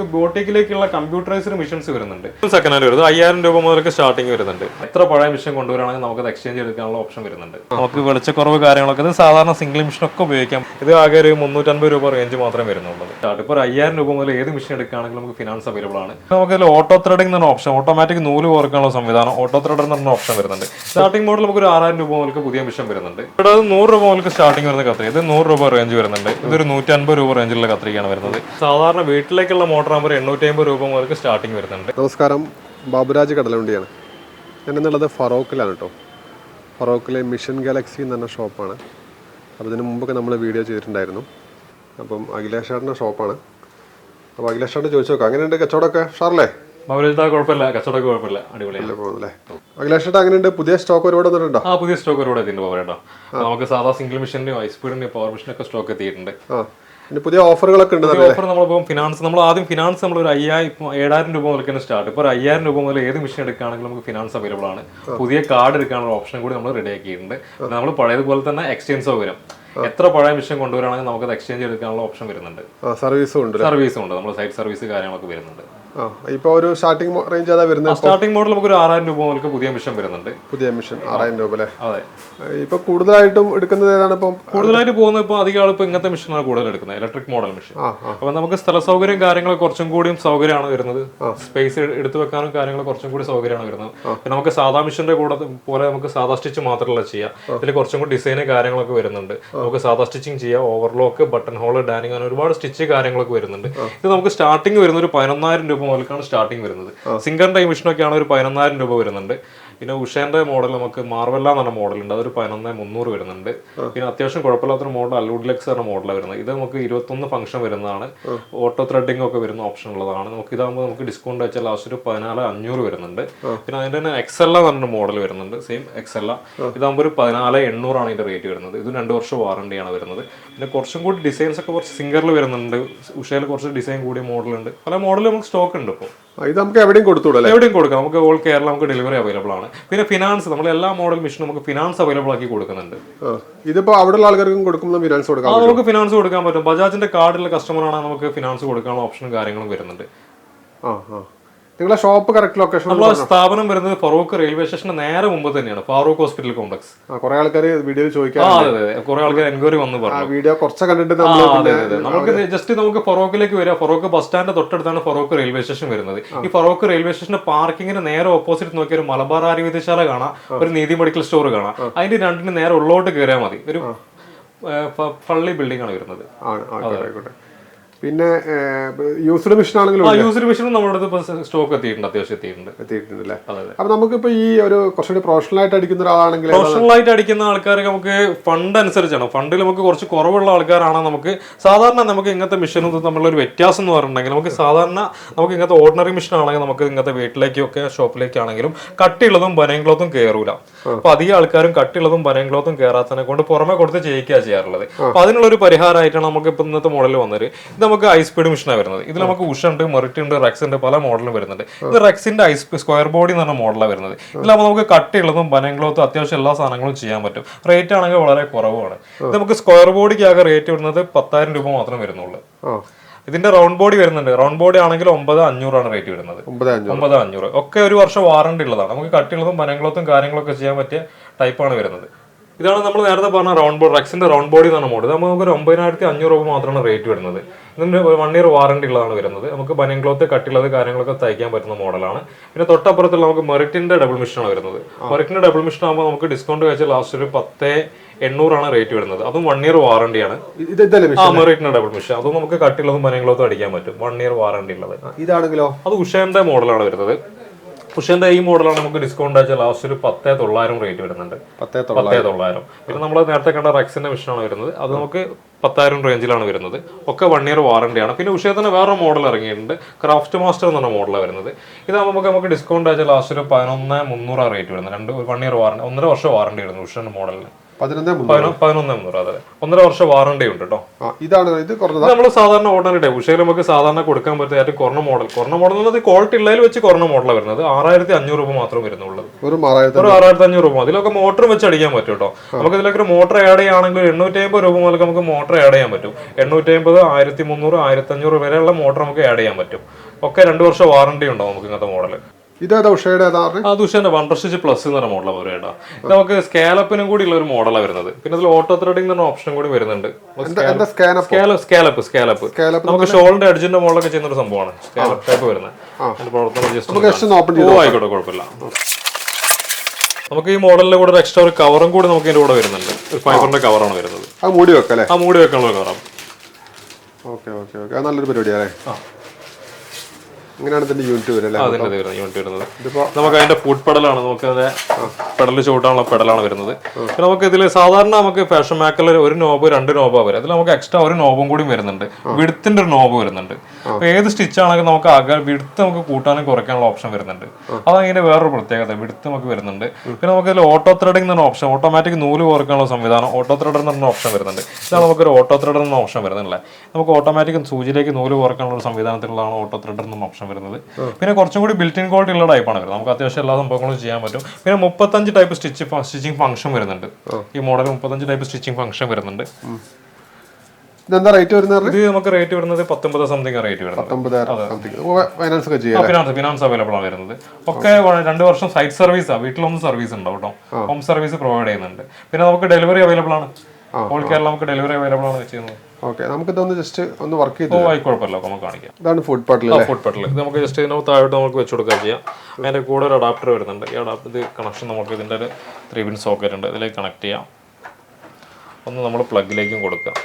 നമുക്ക് ബോട്ടിക്കിലേക്കുള്ള computerised machines വരുന്നുണ്ട്. സെക്കൻഡ് വരുന്നത് അയ്യായിരം രൂപ മുതലൊക്കെ സ്റ്റാർട്ടിങ് വരുന്നുണ്ട്. എത്ര പഴയ മിഷൻ കൊണ്ടുവരാണെങ്കിൽ നമുക്ക് എക്സ്ചേഞ്ച് എടുക്കാനുള്ള ഓപ്ഷൻ വരുന്നുണ്ട്. നമുക്ക് വെളിച്ചക്കുറവ് കാര്യങ്ങളൊക്കെ സാധാരണ സിംഗിൾ മിഷൻ ഒക്കെ ഉപയോഗിക്കാം. ഇത് ആകെ ഒരു മുന്നൂറ്റൻപത് രൂപ റേഞ്ച് മാത്രമേ വരുന്നുള്ളൂ. സ്റ്റാർട്ട് ഇപ്പോൾ അയ്യായിരം രൂപ മുതൽ ഏത് മിഷൻ എടുക്കുകയാണെങ്കിലും നമുക്ക് ഫിനാൻസ് അവൈലബിൾ ആണ്. നമുക്ക് ഇതിൽ ഓട്ടോ ത്രെഡിംഗ് എന്ന ഓപ്ഷൻ ഓട്ടോമാറ്റിക് നൂൽ കോർക്കാനുള്ള സംവിധാനം ഓട്ടോ ത്രെഡർ എന്ന് പറഞ്ഞ ഓപ്ഷൻ വരുന്നുണ്ട്. സ്റ്റാർട്ടിംഗ് മോഡൽ നമുക്ക് ഒരു ആറായിരം രൂപ മുതൽ പുതിയ മിഷൻ വരുന്നുണ്ട്. ഇവിടെ അത് നൂറ് രൂപ മുതൽ സ്റ്റാർട്ടിംഗ് വരുന്ന കത്രിക. ഇത് നൂറ് രൂപ റേഞ്ച് വരുന്നുണ്ട്. ഇതൊരു നൂറ്റമ്പത് രൂപ റേഞ്ചിലുള്ള കത്രികയാണ് വരുന്നത്. സാധാരണ വീട്ടിലേക്കുള്ള മോട്ടർ ആകുമ്പോൾ എണ്ണൂറ്റി അമ്പത് രൂപ മുതൽ സ്റ്റാർട്ടിംഗ് വരുന്നുണ്ട്. നമസ്കാരം. ബാബുരാജ് കടലുണ്ടിയാണ് ഞാൻ എന്നുള്ളത് ഫറോക്കിലാണ് കേട്ടോ. ഫറോക്കിലെ മിഷൻ ഗാലക്സി എന്ന് പറഞ്ഞ ഷോപ്പാണ്. അപ്പോൾ ഇതിന് മുമ്പൊക്കെ നമ്മൾ വീഡിയോ ചെയ്തിട്ടുണ്ടായിരുന്നു. അപ്പം അഖിലേഷേട്ടന്റെ ഷോപ്പാണ്. അപ്പോൾ അഖിലേഷേട്ടൻ ചോദിച്ചു നോക്കാം. അങ്ങനെയുണ്ട് കച്ചവടമൊക്കെ? ഷാറല്ലേ കുഴപ്പമില്ല. കച്ചവടമൊക്കെ കുഴപ്പമില്ല. അടിപൊളിയാണ്. അല്ലേ? പോകുന്നല്ലേ അഖിലേഷേട്ടൻ അങ്ങനെയുണ്ട് പുതിയ സ്റ്റോക്ക് ഒരുപാട് വന്നിട്ടുണ്ടോ? ആ പുതിയ സ്റ്റോക്ക് ഒരുപാട് എത്തിയിട്ടുണ്ട് നമുക്ക് സാധാ സിംഗിൾ മിഷന്റെയും ഹൈ സ്പീഡിന്റെയും പവർ മിഷനൊക്കെ സ്റ്റോക്ക് എത്തിയിട്ടുണ്ട്. പുതിയ ഓഫറുകളൊക്കെ ഉണ്ട് ഓഫർ നമ്മളിപ്പോൾ ഫിനാൻസ് നമ്മൾ ആദ്യം ഫിനാൻസ് നമ്മൾ ഒരു അയ്യായിരം ഏഴായിരം രൂപ മുതൽ സ്റ്റാർട്ട് ഇപ്പോൾ ഒരു അയ്യായിരം രൂപ മുതൽ ഏത് മെഷീൻ എടുക്കുകയാണെങ്കിലും നമുക്ക് ഫിനാൻസ് അവൈലബിൾ ആണ്. പുതിയ കാർഡ് എടുക്കാനുള്ള ഓപ്ഷൻ കൂടി നമ്മൾ റെഡി ആക്കിയിട്ടുണ്ട്. നമ്മൾ പഴയതുപോലെ തന്നെ എക്സ്ചേഞ്ച് സൗകര്യം. എത്ര പഴയ മെഷീൻ കൊണ്ടുവരാണെങ്കിൽ നമുക്ക് അത് എക്സ്ചേഞ്ച് എടുക്കാനുള്ള ഓപ്ഷൻ വരുന്നുണ്ട് സർവീസും ഉണ്ട് സർവീസും ഉണ്ട്. നമ്മൾ സൈറ്റ് സർവീസ് കാര്യങ്ങളൊക്കെ വരുന്നുണ്ട്. ആ ഇപ്പോൾ ഒരു സ്റ്റാർട്ടിംഗ് റേഞ്ച് അതാ വരുന്നത്? സ്റ്റാർട്ടിംഗ് മോഡൽ നമുക്ക് ഒരു ആറായിരം രൂപ മുതൽ പുതിയ മിഷൻ വരുന്നുണ്ട്. പുതിയ മിഷൻ ആറായിരം രൂപ അല്ലേ? അതെ. ഇപ്പൊ കൂടുതലായിട്ടും എടുക്കുന്നത് ഏതാണ് ഇപ്പം? കൂടുതലായിട്ട് പോകുന്ന ഇപ്പൊ അധികം ആൾ ഇപ്പൊ ഇങ്ങനത്തെ മിഷനാണ് കൂടുതൽ എടുക്കുന്നത് ഇലക്ട്രിക് മോഡൽ മിഷൻ അപ്പൊ നമുക്ക് സ്ഥല സൗകര്യം കാര്യങ്ങൾ കുറച്ചും കൂടിയും സൗകര്യമാണ് വരുന്നത്. സ്പേസ് എടുത്തു വെക്കാനും കാര്യങ്ങൾ കുറച്ചും കൂടി സൗകര്യമാണ് വരുന്നത്. നമുക്ക് സാധാ മിഷന്റെ കൂടെ പോലെ നമുക്ക് സാധാ സ്റ്റിച്ച് മാത്രമല്ല ചെയ്യാം. ഇതിൽ കുറച്ചും കൂടി ഡിസൈന് കാര്യങ്ങളൊക്കെ വരുന്നുണ്ട്. നമുക്ക് സാധാ സ്റ്റിച്ചിങ് ചെയ്യാം ഓവർലോക്ക് ബട്ടൺ ഹോൾ ഡാനിങ് അങ്ങനെ ഒരുപാട് സ്റ്റിച്ച് കാര്യങ്ങളൊക്കെ വരുന്നുണ്ട്. ഇത് നമുക്ക് സ്റ്റാർട്ടിങ് വരുന്ന ഒരു പതിനൊന്നായിരം രൂപ മുതൽക്കാണ് സ്റ്റാർട്ടിങ് വരുന്നത്. സിംഗർ മിഷനൊക്കെ ആണ് ഒരു പതിനൊന്നായിരം രൂപ വരുന്നുണ്ട്. പിന്നെ ഉഷേന്റെ മോഡൽ നമുക്ക് മാർവെല്ല എന്ന് പറഞ്ഞ മോഡൽ ഉണ്ട്. അതൊരു പതിനൊന്ന് മുന്നൂറ് വരുന്നുണ്ട്. പിന്നെ അത്യാവശ്യം കുഴപ്പമില്ലാത്തൊരു മോഡൽ അലൂഡ്ലെക്സ് എന്ന മോഡലാണ് വരുന്നത്. ഇത് നമുക്ക് ഇരുപത്തൊന്ന് ഫംഗ്ഷൻ വരുന്നതാണ്. ഓട്ടോ ത്രെഡിംഗ് ഒക്കെ വരുന്ന ഓപ്ഷൻ ഉള്ളതാണ്. നമുക്ക് ഇതാകുമ്പോൾ നമുക്ക് ഡിസ്കൗണ്ട് വെച്ചാൽ ലാസ്റ്റ് ഒരു പതിനാല് അഞ്ഞൂറ് വരുന്നുണ്ട്. പിന്നെ അതിന്റെ തന്നെ എക്സെല്ല എന്ന് പറഞ്ഞ മോഡൽ വരുന്നുണ്ട്. സെയിം എക്സെല്ല ഇതാകുമ്പോൾ ഒരു പതിനാല് എണ്ണൂറാണ് ഇതിന്റെ റേറ്റ് വരുന്നത്. ഇത് രണ്ട് വർഷം വാറണ്ടിയാണ് വരുന്നത്. പിന്നെ കുറച്ചും കൂടി ഡിസൈൻസ് ഒക്കെ കുറച്ച് സിംഗറിൽ വരുന്നുണ്ട്. ഉഷയിൽ കുറച്ച് ഡിസൈൻ കൂടിയ മോഡലുണ്ട് പല മോഡൽ നമുക്ക് സ്റ്റോക്ക് ഉണ്ട് ഇപ്പോൾ ഇത് നമുക്ക് എവിടെയും കൊടുത്തുവിടാം എവിടെയും കൊടുക്കാം. നമുക്ക് ഓൾ കേരള നമുക്ക് ഡെലിവറി അവൈലബിൾ ആണ്. പിന്നെ ഫിനാൻസ് നമ്മൾ എല്ലാ മോഡൽ മെഷീനും നമുക്ക് ഫിനാൻസ് അവൈലബിൾ ആക്കി കൊടുക്കുന്നുണ്ട്. ഇതിപ്പോൾ ഇതിപ്പോ അവിടെയുള്ള ആൾക്കാർക്കും കൊടുക്കുമ്പോൾ ഫിനാൻസ് കൊടുക്കാം നമുക്ക് ഫിനാൻസ് കൊടുക്കാൻ പറ്റും. ബജാജിന്റെ കാർഡുള്ള കസ്റ്റമർ ആണ് നമുക്ക് ഫിനാൻസ് കൊടുക്കാനുള്ള ഓപ്ഷനും കാര്യങ്ങളും വരുന്നുണ്ട്. ആ ആ. നിങ്ങളെ ഷോപ്പ് കറക്റ്റ് ലൊക്കേഷൻ നമ്മളെ സ്ഥാപനം വരുന്നത് ഫറൂഖ് റെയിൽവേ സ്റ്റേഷന്റെ നേരെ മുമ്പ് തന്നെയാണ് ഫാറൂഖ് ഹോസ്പിറ്റൽ കോംപ്ലക്സ് കുറെ ആൾക്കാർ വീഡിയോയിൽ ആ ചോദിക്കാം കുറെ ആൾക്കാർ എൻക്വയറി വന്ന് പറഞ്ഞു. വീഡിയോ കുറച്ച് കണ്ടിട്ട് നമുക്ക് ജസ്റ്റ് നമുക്ക് ഫറോക്കിലേക്ക് വരിക. ഫറോക്ക് ബസ് സ്റ്റാൻഡ് തൊട്ടടുത്താണ് ഫറോക്ക് റെയിൽവേ സ്റ്റേഷൻ വരുന്നത്. ഈ ഫറോക്ക് റെയിൽവേ സ്റ്റേഷന്റെ പാർക്കിങ്ങിന് നേരെ ഓപ്പോസിറ്റ് നോക്കിയ ഒരു മലബാർ ആരോഗ്യശാല കാണാം. ഒരു നീതി മെഡിക്കൽ സ്റ്റോർ കാണാം. അതിന്റെ രണ്ടിന് നേരെ ഉള്ളോട്ട് കയറിയാൽ മതി. ഒരു പള്ളി ബിൽഡിംഗ് ആണ് വരുന്നത്. പിന്നെ യൂസ്ഡ് മിഷൻ ആണെങ്കിലും യൂസർ മെഷീനും നമ്മുടെ അടുത്ത് സ്റ്റോക്ക് എത്തിയിട്ടുണ്ട് അത്യാവശ്യം എത്തിയിട്ടുണ്ട്. എത്തിയിട്ടുണ്ട് അല്ലേ? അപ്പൊ നമുക്കിപ്പോ ഈ ഒരു കുറച്ചുകൂടി പ്രൊഫഷണൽ ആയിട്ട് അടിക്കുന്ന ഒരാളാണെങ്കിൽ പ്രൊഫഷണൽ ആയിട്ട് അടിക്കുന്ന ആൾക്കാർക്ക് നമുക്ക് ഫണ്ട് അനുസരിച്ചാണ്. ഫണ്ടിൽ നമുക്ക് കുറച്ച് കുറവുള്ള ആൾക്കാരാണ് നമുക്ക്. സാധാരണ നമുക്ക് ഇങ്ങനത്തെ മെഷീനും തമ്മിലുള്ള ഒരു വ്യത്യാസം എന്ന് പറഞ്ഞിട്ടുണ്ടെങ്കിൽ നമുക്ക് സാധാരണ നമുക്ക് ഇങ്ങനത്തെ ഓർഡിനറി മിഷൻ ആണെങ്കിൽ നമുക്ക് ഇങ്ങനത്തെ വീട്ടിലേക്കൊക്കെ ഷോപ്പിലേക്കാണെങ്കിലും കട്ടിയുള്ളതും ബനയും ക്ലോത്തും കയറൂല അപ്പൊ അധികം ആൾക്കാരും കട്ടിയുള്ളതും പനയും ക്ലോത്തും കയറാത്തതിനെ കൊണ്ട് പുറമെ കൊടുത്ത് ചെയ്യിക്കുക ചെയ്യാറുള്ളത്. അപ്പൊ അതിനുള്ള ഒരു പരിഹാരമായിട്ടാണ് നമുക്ക് ഇപ്പൊ ഇന്നത്തെ മോഡൽ വന്നത്. ഇത് നമുക്ക് ഹൈ സ്പീഡ് മെഷീനാണ് വരുന്നത്. ഇതിൽ നമുക്ക് ഉഷ ഉണ്ട് മെറിറ്റ് ഉണ്ട് റെക്സ് ഉണ്ട് പല മോഡലും വരുന്നുണ്ട്. ഇത് റെക്സിന്റെ ഐസ് സ്ക്വയർ ബോഡി എന്ന് പറഞ്ഞ മോഡലാണ് വരുന്നത്. ഇതിലാകുമ്പോൾ നമുക്ക് കട്ടിയുള്ളതും പനയും ക്ലോത്തും അത്യാവശ്യം എല്ലാ സാധനങ്ങളും ചെയ്യാൻ പറ്റും. റേറ്റ് ആണെങ്കിൽ വളരെ കുറവാണ്. ഇത് നമുക്ക് സ്ക്വയർ ബോഡിക്ക് ആകെ റേറ്റ് വരുന്നത് പത്തായിരം രൂപ മാത്രമേ വരുന്നുള്ളൂ. ഇതിന്റെ റൗണ്ട് ബോഡി വരുന്നുണ്ട്. റൗണ്ട് ബോഡി ആണെങ്കിൽ ഒമ്പത് അഞ്ഞൂറാണ് റേറ്റ് വരുന്നത്. ഒമ്പത് അഞ്ഞൂറ്. ഒക്കെ ഒരു വർഷം വാറണ്ടി ഉള്ളതാണ്. നമുക്ക് കട്ടിയുള്ളതും ബനങ്ങളത്തും കാര്യങ്ങളൊക്കെ ചെയ്യാൻ പറ്റിയ ടൈപ്പാണ് വരുന്നത്. ഇതാണ് നമ്മൾ നേരത്തെ പറഞ്ഞ റൗണ്ട് ബോർഡ് റെക്സിന്റെ റൗണ്ട് ബോഡി എന്നാണ് മോഡ് നമുക്ക് നമുക്ക് ഒരു ഒമ്പതിനായിരത്തി അഞ്ഞൂറ് രൂപ മാത്രമാണ് റേറ്റ് വരുന്നത്. ഇതിന്റെ വൺ ഇയർ വാറണ്ടി ഉള്ളതാണ് വരുന്നത്. നമുക്ക് ബനിയൻ ക്ലോത്ത് കട്ടിയുള്ളത് കാര്യങ്ങളൊക്കെ തയ്ക്കാൻ പറ്റുന്ന മോഡലാണ് പിന്നെ തൊട്ടപ്പുറത്തുള്ള നമുക്ക് മെറിറ്റിന്റെ ഡബിൾ മിഷനാണ് വരുന്നത്. മെറിറ്റിന്റെ ഡബിൾ മിഷൻ ആകുമ്പോൾ നമുക്ക് ഡിസ്കൗണ്ട് കഴിച്ച ലാസ്റ്റ് ഒരു പത്ത് എണ്ണൂറാണ് റേറ്റ് വരുന്നത്. അതും വൺ ഇയർ വാറണ്ടിയാണ് ഇത് ഇതല്ലേ ആ മെഷീൻ മെറിറ്റിന്റെ ഡബിൾ മിഷൻ അതും നമുക്ക് കട്ടിയുള്ളതും ബനിയൻ അടിക്കാൻ പറ്റും. വൺ ഇയർ വാറണ്ടി ഉള്ളത്. ഇതാണെങ്കിലോ? അത് ഉഷേന്റെ മോഡലാണ് വരുന്നത്. ഉഷേന്റെ ഈ മോഡലാണ് നമുക്ക് ഡിസ്കൗണ്ട് വെച്ചാൽ ലാസ്റ്റ് ഒരു പത്തേ തൊള്ളായിരം റേറ്റ് വരുന്നുണ്ട്. പത്തേ തൊള്ളായിരം. പിന്നെ നമ്മൾ നേരത്തെ കണ്ട റെക്സിന്റെ മിഷനാണ് വരുന്നത്. അത് നമുക്ക് പത്തായിരം റേഞ്ചിലാണ് വരുന്നത്. ഒക്കെ വൺ ഇയർ വാറണ്ടിയാണ് പിന്നെ ഉഷയ തന്നെ വേറെ മോഡൽ ഇറങ്ങിയിട്ടുണ്ട്. ക്രാഫ്റ്റ് മാസ്റ്റർ എന്ന് പറഞ്ഞ മോഡലാണ് വരുന്നത്. ഇതാകുമ്പോൾ നമുക്ക് നമുക്ക് ഡിസ്കൗണ്ട് വെച്ചാൽ ലാസ്റ്റ് ഒരു പതിനൊന്ന് മുന്നൂറാണ് റേറ്റ് വരുന്നത്. രണ്ട് വൺ ഇയർ വാറണ്ടി ഒന്നര വർഷം വാറണ്ടി വരുന്നത് ഉഷയുടെ മോഡലിന് പതിനൊന്ന് മുന്നൂറ്. അതെ. ഒന്നര വർഷം വാറണ്ടി ഉണ്ട് കേട്ടോ ഇതാണ് ഇത് നമ്മൾ സാധാരണ ഓർഡിനറി ടൈപ്പ് നമുക്ക് സാധാരണ കൊടുക്കാൻ പറ്റുന്ന ഏറ്റവും കുറഞ്ഞ മോഡൽ കുറഞ്ഞ മോഡൽ എന്നത് ക്വാളിറ്റി ഉള്ളതിൽ വെച്ച് കുറഞ്ഞ മോഡലാണ് വരുന്നത്. ആറായിരത്തി അഞ്ഞൂറ് രൂപ മാത്രം വരുന്നുള്ളൂ. ഒരു ആറായിരത്തി അഞ്ഞൂറ്. രൂപ അതിലൊക്കെ മോട്ടർ വെച്ച് അടിക്കാൻ പറ്റും കേട്ടോ നമുക്ക് ഇതിലൊക്കെ ഒരു മോട്ടർ ആഡ് ചെയ്യുകയാണെങ്കിൽ എണ്ണൂറ്റി അമ്പത് രൂപ മുതൽ നമുക്ക് മോട്ടർ ആഡ് ചെയ്യാൻ പറ്റും. എണ്ണൂറ്റി അമ്പത് ആയിരത്തി മുന്നൂറ് ആയിരത്തി അഞ്ഞൂറ് വരെയുള്ള മോട്ടർ നമുക്ക് ആഡ് ചെയ്യാൻ പറ്റും. ഒക്കെ രണ്ട് വർഷം വാറണ്ടി ഉണ്ടാവും നമുക്ക് ഇങ്ങനത്തെ മോഡൽ ഇതേതാ ഉഷയുടെ? ആ ദുഷ്യന്റെ വണ്ടർ സ്റ്റിച്ച് പ്ലസ് എന്ന് പറഞ്ഞ മോഡലാണ് ഇത് നമുക്ക് സ്കാലപ്പിനും കൂടി ഉള്ള ഒരു മോഡലാണ് വരുന്നത്. പിന്നെ അതിൽ ഓട്ടോ ത്രെഡിംഗ് എന്ന ഓപ്ഷൻ കൂടി വരുന്നുണ്ട്. സ്കാലപ്പ് സ്കാലപ്പ് നമുക്ക് ഷോളിന്റെ അഡ്ജിന്റെ മോഡലൊക്കെ ചെയ്യുന്ന ഒരു സംഭവമാണ്. സ്കാലപ്പ് ടൈപ്പ് വരുന്നത്. ഓ ആയിക്കോട്ടെ കുഴപ്പമില്ല. നമുക്ക് ഈ മോഡലിന്റെ കൂടെ ഒരു എക്സ്ട്രാ ഒരു കവറും കൂടി നമുക്ക് ഇതിന്റെ കൂടെ വരുന്നുണ്ട്. ഒരു ഫൈബറിന്റെ കവറാണ് വരുന്നത്. അത് മൂടി വെക്കാം ആ മൂടി വെക്കാനുള്ള കവറാണ് ഓക്കെ ഓക്കെ ഓക്കെ. അത് നല്ലൊരു പരിപാടിയാണ് ഇങ്ങനെയാണ് ഇതിന്റെ യൂണിറ്റ് വരും അല്ലേ? അതിന്റെ വരുന്നത് യൂണിറ്റ് വരുന്നത്. നമുക്ക് അതിന്റെ ഫുഡ് പെഡലാണ് നമുക്ക് അതിന്റെ പെഡൽ ചൂട്ടാനുള്ള പെഡലാണ് വരുന്നത്. പിന്നെ നമുക്ക് ഇതിൽ സാധാരണ നമുക്ക് ഫാഷൻ മാക്കൽ ഒരു നോബ് രണ്ട് നോബാ വരും. അതിൽ നമുക്ക് എക്സ്ട്രാ ഒരു നോബും കൂടി വരുന്നുണ്ട്. വിടുത്തിന്റെ ഒരു നോബ് വരുന്നുണ്ട്. ഏത് സ്റ്റിച്ച് ആണെങ്കിലും നമുക്ക് അക വിടുത്ത് നമുക്ക് കൂട്ടാനും കുറയ്ക്കാനുള്ള ഓപ്ഷൻ വരുന്നുണ്ട്. അതാണ് ഇതിന്റെ വേറൊരു പ്രത്യേകത വിടുത്ത് നമുക്ക് വരുന്നുണ്ട്. പിന്നെ നമുക്ക് ഇതിൽ ഓട്ടോ ത്രെഡിംഗ് എന്ന ഓപ്ഷൻ ഓട്ടോമാറ്റിക് നൂൽ കുറയ്ക്കാനുള്ള സംവിധാനം ഓട്ടോ ത്രെഡർ എന്ന ഓപ്ഷൻ വരുന്നുണ്ട്. ഇതാണ് നമുക്കൊരു ഓട്ടോ ത്രെഡർ എന്ന ഓപ്ഷൻ വരുന്നില്ല നമുക്ക് ഓട്ടോമാറ്റിക് സൂചിയിലേക്ക് നൂൽ കുറയ്ക്കാനുള്ള ഒരു സംവിധാനത്തിലുള്ളതാണ് ഓട്ടോ ത്രെഡർ എന്ന ഓപ്ഷൻ വരുന്നത്. പിന്നെ കുറച്ചും കൂടി ബിൽറ്റ് ഇൻ ക്വാളിറ്റി ഉള്ള ടൈപ്പാണ് വരുന്നത്. നമുക്ക് അത്യാവശ്യം എല്ലാ സംഭവങ്ങളും ചെയ്യാൻ പറ്റും. പിന്നെ മുപ്പത്തഞ്ച് ടൈപ്പ് സ്റ്റിച്ച് സ്റ്റിച്ചിങ് ഫംഗ്ഷൻ വരുന്നുണ്ട്. ഈ മോഡൽ മുപ്പത്തഞ്ച് ടൈപ്പ് സ്റ്റിച്ചിങ് ഫംഗ്ഷൻ വരുന്നുണ്ട്. ഇതെന്താ റേറ്റ് വരുന്നത്? ഇത് നമുക്ക് റേറ്റ് വരുന്നത് പത്തൊമ്പത് സംതിങ് റേറ്റ് വരുന്നത്. ഫൈനാൻസ് ഒക്കെ ചെയ്യാം ഫിനാൻസ് ഫിനാൻസ് അവൈലബിൾ ആണ് വരുന്നത്. ഒക്കെ രണ്ട് വർഷം സൈറ്റ് സർവീസ് ആണ് വീട്ടിലൊന്നും സർവീസ് ഉണ്ടാവും കേട്ടോ ഹോം സർവീസ് പ്രൊവൈഡ് ചെയ്യുന്നുണ്ട്. പിന്നെ നമുക്ക് ഡെലിവറി അവൈലബിൾ ആണ്. ഓൾ കേരള നമുക്ക് ഡെലിവറി അവൈലബിൾ ആണ് ചെയ്യുന്നത്. ഓക്കെ നമുക്കിതൊന്ന് ജസ്റ്റ് ഒന്ന് വർക്ക് ചെയ്ത് ഓ ആയി കുഴപ്പമില്ല നമുക്ക് കാണിക്കാം. ഇതാണ് ഫുഡ് പാട്ടിൽ ആ ഫുഡ് പാട്ടിൽ ഇത് നമുക്ക് ജസ്റ്റ് ഇതിനകത്ത് താഴോട്ട് നമുക്ക് വെച്ച് കൊടുക്കുക ചെയ്യാം. അതിന്റെ കൂടെ ഒരു അഡാപ്റ്റർ വരുന്നുണ്ട്. ഈ അഡാപ്റ്റർ ഇത് കണക്ഷൻ നമുക്ക് ഇതിന്റെ ഒരു ത്രീ പിൻ സോക്കറ്റ് ഉണ്ട്. ഇതിലേക്ക് കണക്ട് ചെയ്യാം. ഒന്ന് നമ്മൾ പ്ലഗിലേക്കും കൊടുക്കാം.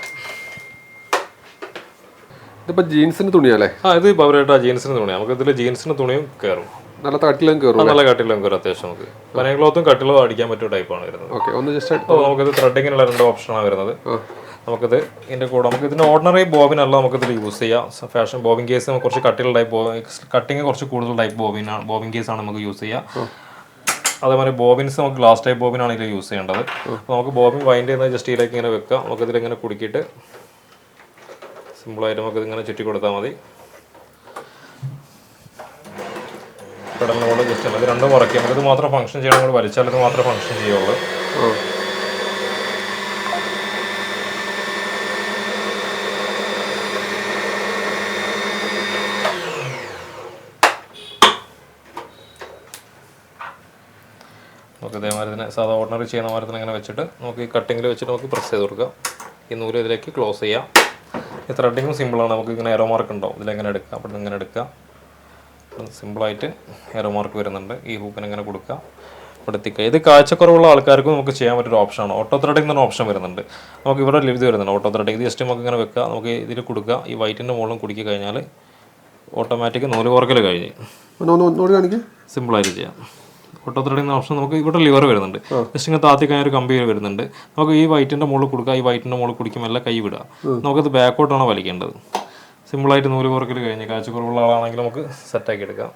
ജീൻസിന് തുണിയല്ലേ ആ ഇത് പവറായിട്ട് ജീൻസിന് തുണിയാണ് നമുക്ക് ഇതിൽ ജീൻസിന് തുണിയും കയറും നല്ല തട്ടിലും കയറും നല്ല കട്ടിലും കയറും അത്യാവശ്യം നമുക്ക്. പനയും ക്ലോത്തും കട്ടിലും അടിക്കാൻ പറ്റിയ ടൈപ്പാണ് വരുന്നത്. ഓക്കെ ഒന്ന് ജസ്റ്റ് നമുക്കിത് ത്രെഡിങ്ങിനുള്ള രണ്ട് ഓപ്ഷനാണ് വരുന്നത്. നമുക്കിത് ഇതിന്റെ കൂടെ നമുക്ക് ഇതിന്റെ ഓർഡിനറി ബോബിൻ അല്ല നമുക്കിതിൽ യൂസ് ചെയ്യാം. ഫാഷൻ ബോബിൻ കേസ് കുറച്ച് കട്ടിയുള്ള ടൈപ്പ് കട്ടിങ് കുറച്ച് കൂടുതൽ ടൈപ്പ് ബോബിനാണ് ബോബിൻ കേസാണ് നമുക്ക് യൂസ് ചെയ്യുക അതേപോലെ ബോബിൻസ് നമുക്ക് ഗ്ലാസ് ടൈപ്പ് ബോബിനാണ് ഇതിൽ യൂസ് ചെയ്യേണ്ടത്. നമുക്ക് ബോബിൻ വൈൻഡ് ചെയ്യുന്നത് ജസ്റ്റ് ഇതിലേക്ക് ഇങ്ങനെ വെക്കാം. നമുക്കിതിൽ ഇങ്ങനെ കുടുക്കിയിട്ട് സിമ്പിളായിട്ട് നമുക്ക് ഇതിങ്ങനെ ചുറ്റി കൊടുത്താൽ മതി. പെടലിനോട് ജസ്റ്റ് ഇത് രണ്ടും നമുക്ക് ഇത് മാത്രം ഫംഗ്ഷൻ ചെയ്യണം നമ്മൾ വലിച്ചാൽ ഇത് മാത്രമേ ഫംഗ്ഷൻ ചെയ്യുള്ളൂ. നമുക്ക് ഇതേമാതിരി തന്നെ സാധാ ഓർഡിനറി ചെയ്യുന്ന മാതിരി തന്നെ ഇങ്ങനെ വെച്ചിട്ട് നമുക്ക് ഈ കട്ടിങ്ങിൽ വെച്ചിട്ട് നമുക്ക് പ്രസ് ചെയ്ത് കൊടുക്കാം. ഈ നൂൽ ഇതിലേക്ക് ക്ലോസ് ചെയ്യാം. ഈ ത്രെഡിങ്ങും സിമ്പിളാണ് നമുക്ക് ഇങ്ങനെ എറോ മാർക്ക് ഉണ്ടാവും. ഇതിലെങ്ങനെ എടുക്കാം? അപ്പോൾ ഇങ്ങനെ എടുക്കാം. സിമ്പിളായിട്ട് എറോ മാർക്ക് വരുന്നുണ്ട്. ഈ ഹൂപ്പിന് ഇങ്ങനെ കൊടുക്കുക ഇവിടെ ഇത് കാഴ്ചക്കുറവുള്ള ആൾക്കാർക്കും നമുക്ക് ചെയ്യാൻ പറ്റൊരു ഓപ്ഷനാണ് ഓട്ടോ ത്രെഡിംഗ് എന്ന ഓപ്ഷൻ വരുന്നുണ്ട്. നമുക്ക് ഇവിടെ ഇത് വരുന്നുണ്ട്. ഓട്ടോ ത്രെഡിംഗ് ഇത് ജസ്റ്റ് നമുക്ക് ഇങ്ങനെ വെക്കുക നമുക്ക് ഇതിൽ കൊടുക്കുക ഈ വൈറ്റിന്റെ മുകളിലും കുടുക്കി കഴിഞ്ഞാൽ ഓട്ടോമാറ്റിക് നൂൽ കുറക്കൽ കഴിഞ്ഞ്. സിമ്പിളായിട്ട് ചെയ്യാം. ഓട്ടോ ത്രെഡിംഗ് ഓപ്ഷൻ നമുക്ക് ഇവിടെ ലിവർ വരുന്നുണ്ട്. ജസ്റ്റ് ഇങ്ങനെ താത്തി കഴിഞ്ഞ ഒരു കമ്പി വരുന്നുണ്ട്. നമുക്ക് ഈ വൈറ്റിന്റെ മുകളിൽ കൊടുക്കുക ഈ വൈറ്റിന്റെ മുകളിൽ കുടിക്കുമ്പോൾ എല്ലാം കൈ വിടുക. നമുക്കത് ബാക്കോട്ടാണ് വലിക്കേണ്ടത്. സിമ്പിളായിട്ട് നൂൽ കുറക്കൽ കഴിഞ്ഞ്. കാഴ്ചക്കുറവുള്ള ആളാണെങ്കിൽ നമുക്ക് സെറ്റാക്കി എടുക്കാം.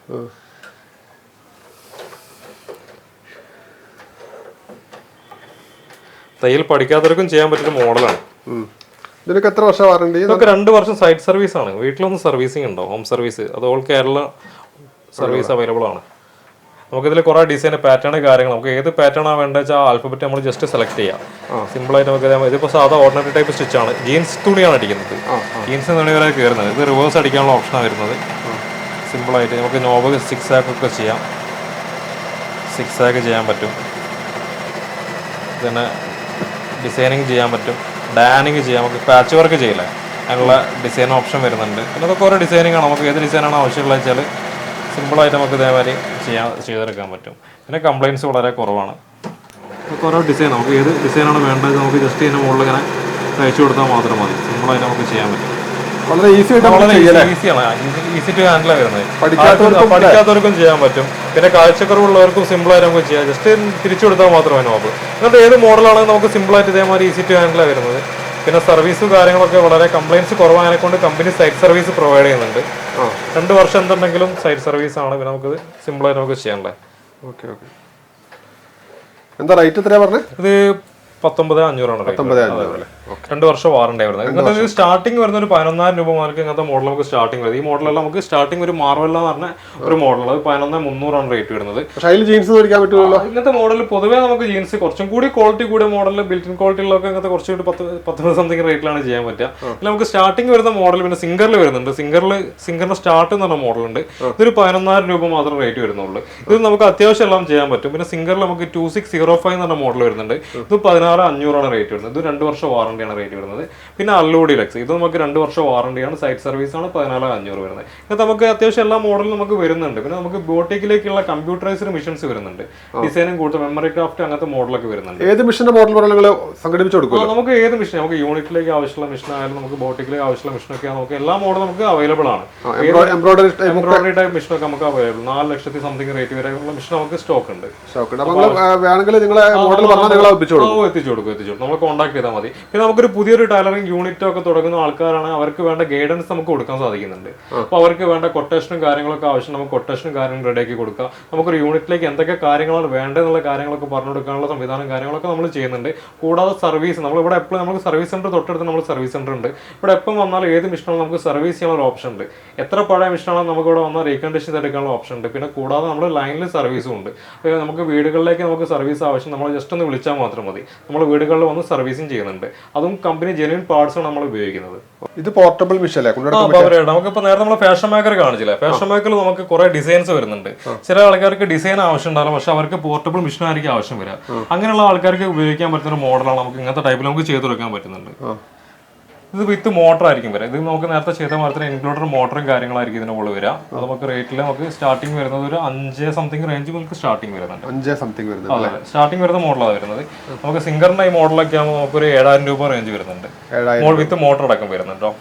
തയ്യൽ പഠിക്കാത്തവർക്കും ചെയ്യാൻ പറ്റുന്ന മോഡലാണ്. ഇതിനൊക്കെ എത്ര വർഷം വാറണ്ടി ഇതൊക്കെ രണ്ട് വർഷം സൈറ്റ് സർവീസ് ആണ്. വീട്ടിലൊന്നും സർവീസിങ് ഉണ്ടോ? ഹോം സർവീസ് അത് ഓൾ കേരള സർവീസ് അവൈലബിൾ ആണ്. നമുക്കിതിൽ കുറേ ഡിസൈൻ പാറ്റേൺ കാര്യങ്ങൾ നമുക്ക് ഏത് പാറ്റേൺ ആണ് വേണ്ടത് വെച്ചാൽ ആൽഫബറ്റ് നമ്മൾ ജസ്റ്റ് സെലക്ട് ചെയ്യാം. സിമ്പിൾ ആയിട്ട് നമുക്ക് ഇതേ- ഇതിപ്പോൾ സാധാ ഓർഡിനറി ടൈപ്പ് സ്റ്റിച്ച് ആണ്. ജീൻസ് തുണിയാണ് അടിക്കുന്നത്. ജീൻസ് തുണി വരെ കയറുന്നത് ഇത് റിവേഴ്സ് അടിക്കാനുള്ള ഓപ്ഷനാണ് വരുന്നത്. സിമ്പിളായിട്ട് നമുക്ക് നോബ് സിക്സ് ആക്ക് ഒക്കെ ചെയ്യാം. സിക്സ് ആക്ക് ചെയ്യാൻ പറ്റും. പിന്നെ ഡിസൈനിങ് ചെയ്യാൻ പറ്റും. ഡാനിങ് ചെയ്യാം. നമുക്ക് പാച്ച് വർക്ക് ചെയ്യില്ലേ? അതിനുള്ള ഡിസൈൻ ഓപ്ഷൻ വരുന്നുണ്ട്. പിന്നെ അതൊക്കെ ഓരോ ഡിസൈനിങ് ആണ്. നമുക്ക് ഏത് ഡിസൈനാണ് ആവശ്യമുള്ളത് വെച്ചാൽ സിമ്പിളായിട്ട് നമുക്ക് ഇതേമാതിരി ചെയ്യാൻ ചെയ്തെടുക്കാൻ പറ്റും. പിന്നെ കംപ്ലയിൻസ് വളരെ കുറവാണ്. ഓരോ ഡിസൈൻ നമുക്ക് ഏത് ഡിസൈനാണ് വേണ്ടത് നമുക്ക് ജസ്റ്റ് ഇതിന്റെ മുകളിൽ ഇങ്ങനെ തയ്ച്ചു കൊടുത്താൽ മാത്രം മതി. സിമ്പിളായി നമുക്ക് ചെയ്യാൻ പറ്റും. വളരെ ഈസി ആയിട്ട് വളരെ ഈസിയാണ് ഈസി ടു ഹാൻഡിൽ വരുന്നത്. പഠിക്കാത്തവർക്കും ചെയ്യാൻ പറ്റും. പിന്നെ കാഴ്ചക്കുറവുള്ളവർക്കും സിമ്പിൾ ആയിട്ട് നമുക്ക് ചെയ്യാം. ജസ്റ്റ് തിരിച്ചു കൊടുത്താൽ മാത്രമേ നോക്ക് എന്നിട്ട് ഏത് മോഡലാണ് നമുക്ക് സിമ്പിളായിട്ട് ഇതേമാതിരി ഈസി ടു ഹാൻഡിൽ വരുന്നത്. പിന്നെ സർവീസ് കാര്യങ്ങളൊക്കെ വളരെ കംപ്ലയിൻസ് കുറവായതിനെ കൊണ്ട് കമ്പനി സൈറ്റ് സർവീസ് പ്രൊവൈഡ് ചെയ്യുന്നുണ്ട്. രണ്ട് വർഷം എന്തുണ്ടെങ്കിലും സൈഡ് സർവീസ് ആണ്. പിന്നെ നമുക്ക് സിമ്പിൾ ആയിട്ട് നമുക്ക് ചെയ്യാനുള്ളത് ഓക്കെ ഓക്കെ. എന്താ റേറ്റ് എത്രയാ പറഞ്ഞത് ഇത് പത്തൊമ്പത് അഞ്ഞൂറാണ് റേറ്റ് പത്തൊമ്പത് അഞ്ഞൂറ് രണ്ട് വർഷം വാറണ്ടി വരുന്നത് ഇങ്ങനത്തെ സ്റ്റാർട്ടിംഗ് വരുന്ന ഒരു പതിനൊന്നായിരം രൂപ മുതൽക്ക് ഇങ്ങനത്തെ മോഡൽ നമുക്ക് സ്റ്റാർട്ടിംഗ് വരുന്നത്. ഈ മോഡലെല്ലാം നമുക്ക് സ്റ്റാർട്ടിംഗ് ഒരു മാർവല്ല എന്ന് പറഞ്ഞ ഒരു മോഡൽ അത് പതിനൊന്ന് മുന്നൂറാണ് റേറ്റ് വരുന്നത്. പക്ഷെ അതിൽ ജീൻസ് ധരിക്കാൻ പറ്റുമല്ലോ? ഇങ്ങനത്തെ മോഡൽ പൊതുവേ നമുക്ക് ജീൻസ് കുറച്ചും കൂടി ക്വാളിറ്റി കൂടിയ മോഡലിൽ ബിൽറ്റിൻ ക്വാളിറ്റിയിലൊക്കെ ഇങ്ങനത്തെ കുറച്ചും കൂടി പത്ത് പത്തൊമ്പത് സംതിങ് റേറ്റിലാണ് ചെയ്യാൻ പറ്റുക. പിന്നെ നമുക്ക് സ്റ്റാർട്ടിംഗ് വരുന്ന മോഡൽ പിന്നെ സിംഗറിൽ വരുന്നുണ്ട്. സിംഗറിൽ സിംഗറിന്റെ സ്റ്റാർട്ട് എന്ന് പറഞ്ഞ മോഡലുണ്ട് ഉണ്ട്. ഇതൊരു പതിനൊന്നായിരം രൂപ മാത്രം റേറ്റ് വരുന്നുള്ളൂ. ഇത് നമുക്ക് അത്യാവശ്യം എല്ലാം ചെയ്യാൻ പറ്റും. പിന്നെ സിംഗറിൽ നമുക്ക് ടു സിക്സ് സീറോ ഫൈവ് എന്ന് പറഞ്ഞ മോഡൽ വരുന്നുണ്ട്. ഇത് പതിനാറ് അഞ്ഞൂറാണ് റേറ്റ് വരുന്നത്. ഇത് രണ്ട് വർഷം വാറണ്ടിയാണ് റേറ്റ് വരുന്നത്. പിന്നെ അല്ലൂടി ലക്സ് ഇത് നമുക്ക് രണ്ട് വർഷം വാറണ്ടിയാണ് സൈറ്റ് സർവീസ് ആണ് പതിനാല് അഞ്ഞൂറ് വരുന്നത്. ഇത് നമുക്ക് അത്യാവശ്യം എല്ലാ മോഡലും നമുക്ക് വരുന്നുണ്ട്. പിന്നെ നമുക്ക് ബോട്ടിക്കിലേക്കുള്ള കമ്പ്യൂട്ടറൈസ്ഡ് മിഷൻസ് വരുന്നുണ്ട്. ഡിസൈനും കൂടുതൽ മെമ്മറി ക്രാഫ്റ്റ് അങ്ങനത്തെ മോഡലൊക്കെ വരുന്നുണ്ട്. ഏത് മിഷന്റെ മോഡൽ സംഘടിപ്പിച്ചു കൊടുക്കും നമുക്ക് ഏത് മിഷൻ നമുക്ക് യൂണിറ്റിലേക്ക് ആവശ്യമുള്ള മിഷൻ ആയാലും നമുക്ക് ബോട്ടിക്കിലേക്ക് ആവശ്യമുള്ള മിഷനൊക്കെ നമുക്ക് എല്ലാ മോഡലും നമുക്ക് അവൈലബിൾ ആണ്. എംബ്രോയിഡറി എംബ്രോയിഡറി ടൈപ്പ് മിഷനൊക്കെ നമുക്ക് അവൈലബിൾ നാല് ലക്ഷത്തി സംതിങ് റേറ്റ് വരെയുള്ള മിഷൻ നമുക്ക് സ്റ്റോക്ക് ഉണ്ട്. സ്റ്റോക്ക് വേണമെങ്കിൽ നിങ്ങളെ മോഡൽ പറഞ്ഞാൽ നിങ്ങൾ എത്തിച്ചു കൊടുക്കും എത്തിച്ചു കൊടുക്കും. നമ്മൾ കോൺടാക്ട് ചെയ്താൽ മതി. പിന്നെ നമുക്കൊരു പുതിയൊരു ടൈലറിംഗ് യൂണിറ്റ് ഒക്കെ തുടങ്ങുന്ന ആൾക്കാരാണ് അവർക്ക് വേണ്ട ഗൈഡൻസ് നമുക്ക് കൊടുക്കാൻ സാധിക്കുന്നുണ്ട്. അപ്പോൾ അവർക്ക് വേണ്ട കൊട്ടേഷനും കാര്യങ്ങളൊക്കെ ആവശ്യം നമുക്ക് കൊട്ടേഷനും കാര്യങ്ങളും റെഡിയാക്കി കൊടുക്കാം. നമുക്കൊരു യൂണിറ്റിലേക്ക് എന്തൊക്കെ കാര്യങ്ങളാണ് വേണ്ടതെന്നുള്ള കാര്യങ്ങളൊക്കെ പറഞ്ഞു കൊടുക്കാനുള്ള സംവിധാനം കാര്യങ്ങളൊക്കെ നമ്മൾ ചെയ്യുന്നുണ്ട്. കൂടാതെ സർവീസ് നമ്മൾ ഇവിടെ എപ്പോഴും നമുക്ക് സർവീസ് സെന്റർ തൊട്ടടുത്ത് നമ്മൾ സർവീസ് സെന്റർ ഉണ്ട്. ഇവിടെ എപ്പം വന്നാലും ഏത് മിഷനാണ് നമുക്ക് സർവീസ് ചെയ്യാനുള്ള ഓപ്ഷൻ ഉണ്ട്. എത്ര പഴയ മിഷനാണോ നമുക്ക് ഇവിടെ വന്നാൽ റീകണ്ടീഷൻ എടുക്കാനുള്ള ഓപ്ഷൻ ഉണ്ട്. പിന്നെ കൂടാതെ നമ്മൾ ലൈനിൽ സർവീസും ഉണ്ട്. നമുക്ക് വീടുകളിലേക്ക് നമുക്ക് സർവീസ് ആവശ്യം നമ്മൾ ജസ്റ്റ് ഒന്ന് വിളിച്ചാൽ മാത്രം മതി. നമ്മൾ വീടുകളിൽ വന്ന് സർവീസും ചെയ്യുന്നുണ്ട്. അതും കമ്പനി ജെനുവൻ പാർട്സ് ആണ് നമ്മൾ ഉപയോഗിക്കുന്നത്. ഇത് പോർട്ടബിൾ മിഷല്ലേ നമുക്കിപ്പോ നേരത്തെ നമ്മൾ ഫാഷൻ മേക്കർ കാണിച്ചില്ല? ഫാഷൻ മേക്കറിൽ നമുക്ക് കുറെ ഡിസൈൻസ് വരുന്നുണ്ട്. ചില ആൾക്കാർക്ക് ഡിസൈൻ ആവശ്യം ഉണ്ടാവില്ല പക്ഷെ അവർക്ക് പോർട്ടബിൾ മെഷീൻ ആയിരിക്കും ആവശ്യം വരിക. അങ്ങനെയുള്ള ആൾക്കാർക്ക് ഉപയോഗിക്കാൻ പറ്റുന്ന ഒരു മോഡലാണ് നമുക്ക് ഇങ്ങനത്തെ ടൈപ്പിൽ നമുക്ക് ചെയ്തു കൊടുക്കാൻ പറ്റുന്നുണ്ട്. ഇത് വിത്ത് മോട്ടർ ആയിരിക്കും വരാം. ഇത് നമുക്ക് നേരത്തെ ചെയ്ത മരത്തിന് ഇൻക്ലൂഡർ മോട്ടറും കാര്യങ്ങളായിരിക്കും ഇതിന് മുകളിൽ വരാം. അത് നമുക്ക് റേറ്റിൽ നമുക്ക് സ്റ്റാർട്ടിംഗ് വരുന്നത് ഒരു അഞ്ച് സംതിങ് റേഞ്ച് നമുക്ക് സ്റ്റാർട്ടിംഗ് വരുന്നുണ്ട്. അഞ്ചേ സംതിങ് വരുന്നത് അതെ സ്റ്റാർട്ടിംഗ് വരുന്ന മോഡലാണ് വരുന്നത്. നമുക്ക് സിംഗറിന്റെ ഈ മോഡലൊക്കെ ആകുമ്പോൾ നമുക്കൊരു ഏഴായിരം രൂപ റേഞ്ച് വരുന്നുണ്ട്. വിത്ത് മോട്ടർ അടക്കം വരുന്നുണ്ടോ?